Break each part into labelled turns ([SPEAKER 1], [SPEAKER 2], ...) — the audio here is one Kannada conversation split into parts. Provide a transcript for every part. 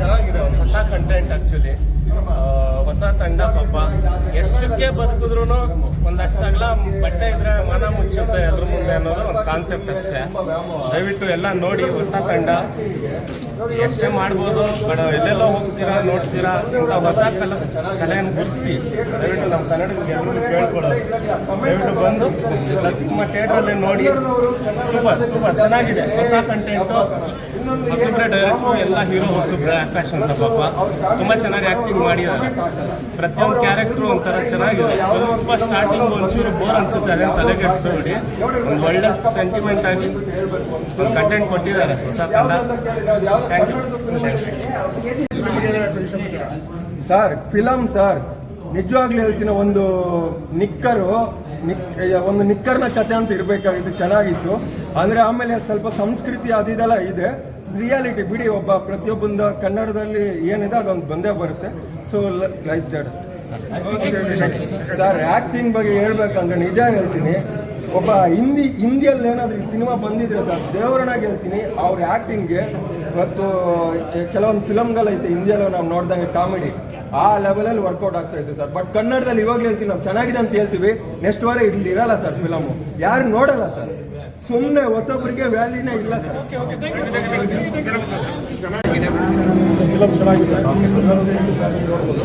[SPEAKER 1] ಚೆನ್ನಾಗಿದೆ ಹೊಸ ಕಂಟೆಂಟ್ ಆಕ್ಚುಲಿ ಹೊಸ ತಂಡ ಪಾಪ
[SPEAKER 2] ಎಷ್ಟಕ್ಕೆ ಬದುಕಿದ್ರು ಒಂದಷ್ಟಾಗ್ಲ ಬಟ್ಟೆ ಇದ್ರೆ ಮನ ಮುಚ್ಚುತ್ತೆ ಎಲ್ರ ಮುಂದೆ ಅನ್ನೋದು ಒಂದು ಕಾನ್ಸೆಪ್ಟ್ ಅಷ್ಟೇ.
[SPEAKER 1] ದಯವಿಟ್ಟು ಎಲ್ಲ ನೋಡಿ, ಹೊಸ ತಂಡ.
[SPEAKER 2] ಎಷ್ಟೇ ಮಾಡ್ಬೋದು ಬಟ್ ಎಲ್ಲೆಲ್ಲೋ ಹೋಗ್ತೀರಾ, ನೋಡ್ತೀರಾ, ಇಂಥ ಹೊಸ ಕಲ, ಕಲೆಯನ್ನು ಗುರುತಿಸಿ. ದಯವಿಟ್ಟು ನಮ್ಮ ಕನ್ನಡಕ್ಕೆ ಕೇಳ್ಕೊಡೋದು ದಯವಿಟ್ಟು ಬಂದು ಲಸಿಕಮ್ಮ ಥಿಯೇಟ್ರಲ್ಲಿ ನೋಡಿ. ಸೂಪರ್ ಸೂಪರ್, ಚೆನ್ನಾಗಿದೆ. ಹೊಸ ಕಂಟೆಂಟು ಹೊಸಬ್ರೆ ಡೈರೆಕ್ಟು ಎಲ್ಲ ಹೀರೋ ಹೊಸಬ್ರೆ.
[SPEAKER 1] ಆಕಾಶ್ ಅಂತ ಪಾಪ.
[SPEAKER 2] ತುಂಬ ಚೆನ್ನಾಗಿ ಆ್ಯಕ್ಟಿಂಗ್ ಮಾಡಿದ್ದಾರೆ.
[SPEAKER 1] ಪ್ರತಿಯೊಂದು ಕ್ಯಾರೆಕ್ಟ್ರು ಒಂಥರ ಚೆನ್ನಾಗಿದೆ. ಸ್ವಲ್ಪ ಸ್ಟಾರ್ಟಿಂಗ್ ಒಂಚೂರು ಬೋರ್ ಅನ್ಸುತ್ತೆ ಅದೇನು ತಲೆಗೆಡ್ಸ್ಕೊಬೇಡಿ
[SPEAKER 2] ಒಂದು ಒಳ್ಳೆ ಸೆಂಟಿಮೆಂಟ್ ಆಗಿ ಒಂದು ಕಂಟೆಂಟ್ ಕೊಟ್ಟಿದ್ದಾರೆ ಹೊಸ ತಂಡ. Thank you sir film sir ನಿಜವಾಗ್ಲೂ ಹೇಳ್ತೀನಿ, ಒಂದು ನಿಕ್ಕರು, ನಿಕ್ ಒಂದು ನಿಕ್ಕರ್ನ ಕತೆ ಅಂತ ಇರಬೇಕಾಗಿತ್ತು, ಚೆನ್ನಾಗಿತ್ತು. ಅಂದರೆ ಆಮೇಲೆ ಸ್ವಲ್ಪ ಸಂಸ್ಕೃತಿ ಅದಿದೆಲ್ಲ ಇದೆ. ರಿಯಾಲಿಟಿ, ಬಿಡಿ, ಒಬ್ಬ ಪ್ರತಿಯೊಬ್ಬಂದ ಕನ್ನಡದಲ್ಲಿ ಏನಿದೆ, ಅದೊಂದು ಬಂದೇ ಬರುತ್ತೆ. ಸೊ ಲೈಕ್ ಸರ್ ಆಕ್ಟಿಂಗ್ ಬಗ್ಗೆ ಹೇಳ್ಬೇಕಂದ್ರೆ ನಿಜ ಹೇಳ್ತೀನಿ. ಒಬ್ಬ ಹಿಂದಿ, ಹಿಂದಿಯಲ್ಲಿ ಏನಾದ್ರೂ ಸಿನಿಮಾ ಬಂದಿದ್ರೆ ಸರ್ ದೇವರನಾಗಿ ಹೇಳ್ತೀನಿ, ಅವ್ರ ಆ್ಯಕ್ಟಿಂಗ್ಗೆ ಇವತ್ತು, ಕೆಲವೊಂದು ಫಿಲಮ್ಗಳೈತೆ ಹಿಂದಿಯಲ್ಲೂ ನಾವು ನೋಡ್ದಂಗೆ ಕಾಮಿಡಿ. ಆ ಲೆವೆಲಲ್ಲಿ ವರ್ಕೌಟ್ ಆಗ್ತಾ ಇತ್ತು ಸರ್ ಬಟ್ ಕನ್ನಡದಲ್ಲಿ ಇವಾಗ ಹೇಳ್ತೀವಿ ನಾವು ಚೆನ್ನಾಗಿದೆ ಅಂತ ಹೇಳ್ತೀವಿ. ನೆಕ್ಸ್ಟ್ ವಾರ ಇಲ್ಲಿ ಇರಲ್ಲ ಸರ್ ಫಿಲಮು ಯಾರು ನೋಡಲ್ಲ ಸರ್ ಸುಮ್ಮನೆ ಹೊಸಬ್ರಿಗೆ ವ್ಯಾಲ್ಯೂನೇ ಇಲ್ಲ ಸರ್
[SPEAKER 3] ಫಿಲಮ್ ಚೆನ್ನಾಗಿದೆ. ಒಂದು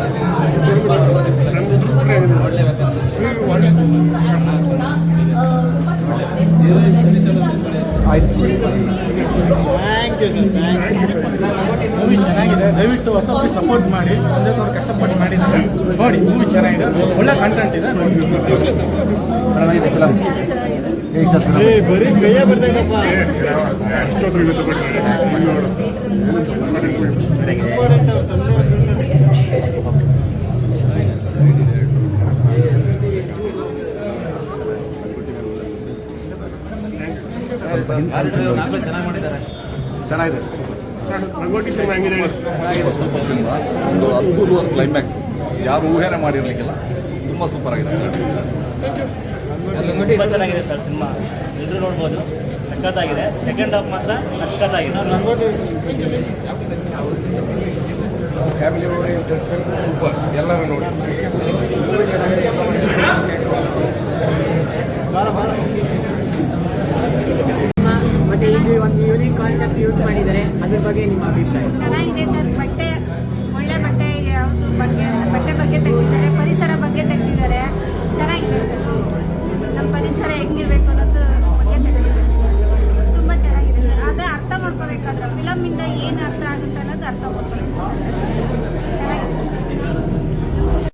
[SPEAKER 4] ಚೆನ್ನಾಗಿದೆ ನೋಡ್ಬೋದು
[SPEAKER 5] ಮೂವಿ
[SPEAKER 6] ಚೆನ್ನಾಗಿದೆ. ದಯವಿಟ್ಟು
[SPEAKER 3] ಹೊಸ ಸಪೋರ್ಟ್
[SPEAKER 6] ಮಾಡಿ.
[SPEAKER 3] ಸಂಜಯ್ ಅವ್ರು ಕಷ್ಟಪಟ್ಟು ಮಾಡಿದ್ದಾರೆ.
[SPEAKER 6] ನೋಡಿ
[SPEAKER 3] ಮೂವಿ
[SPEAKER 6] ಚೆನ್ನಾಗಿದೆ. ಒಳ್ಳೆ ಕಂಟೆಂಟ್
[SPEAKER 3] ಇದೆ.
[SPEAKER 5] ಬರೀ ಕೈಯೇ
[SPEAKER 4] ಸೂಪರ್
[SPEAKER 7] ಸಿನಿಮಾ ಒಂದು ಅದ್ಭುತವಾದ ಕ್ಲೈಮ್ಯಾಕ್ಸ್ ಯಾರು ಊಹೆನೆ ಮಾಡಿರ್ಲಿಕ್ಕಿಲ್ಲ. ತುಂಬಾ ಸೂಪರ್ ಆಗಿದೆ.
[SPEAKER 5] ತುಂಬ
[SPEAKER 3] ಚೆನ್ನಾಗಿದೆ
[SPEAKER 8] ಸರ್ ಸಿನಿಮಾ. ಎಲ್ಲರೂ ನೋಡ್ಬೋದು. ಸಖತ್ತಾಗಿದೆ. ಸೆಕೆಂಡ್ ಹಾಫ್ ಮಾತ್ರ ಸಖತ್ತಾಗಿದೆ.
[SPEAKER 2] ಫ್ಯಾಮಿಲಿ ಓರಿಯೆಂಟೆಡ್ ಸೂಪರ್ ಎಲ್ಲರೂ ನೋಡಿ.
[SPEAKER 5] ಬಗ್ಗೆ ನಿಮ್ಮ ಅಭಿಪ್ರಾಯ?
[SPEAKER 9] ಚೆನ್ನಾಗಿದೆ ಸರ್. ಬಟ್ಟೆ, ಒಳ್ಳೆ ಬಟ್ಟೆ ಯಾವುದು ಬಗ್ಗೆ, ಬಟ್ಟೆ ಬಗ್ಗೆ ತೆಗೆದಿದ್ದಾರೆ, ಪರಿಸರ ಬಗ್ಗೆ ತೆಗೆದಿದ್ದಾರೆ. ಚೆನ್ನಾಗಿದೆ ಸರ್. ನಮ್ಮ ಪರಿಸರ ಹೆಂಗಿರ್ಬೇಕು ಅನ್ನೋದು ಬಗ್ಗೆ ತೆಗೆದಿದ್ದಾರೆ. ತುಂಬ ಚೆನ್ನಾಗಿದೆ ಸರ್. ಆದರೆ ಅರ್ಥ ಮಾಡ್ಕೋಬೇಕಾದ್ರೆ ಫಿಲಮಿಂದ ಏನು ಅರ್ಥ ಆಗುತ್ತೆ ಅನ್ನೋದು ಅರ್ಥ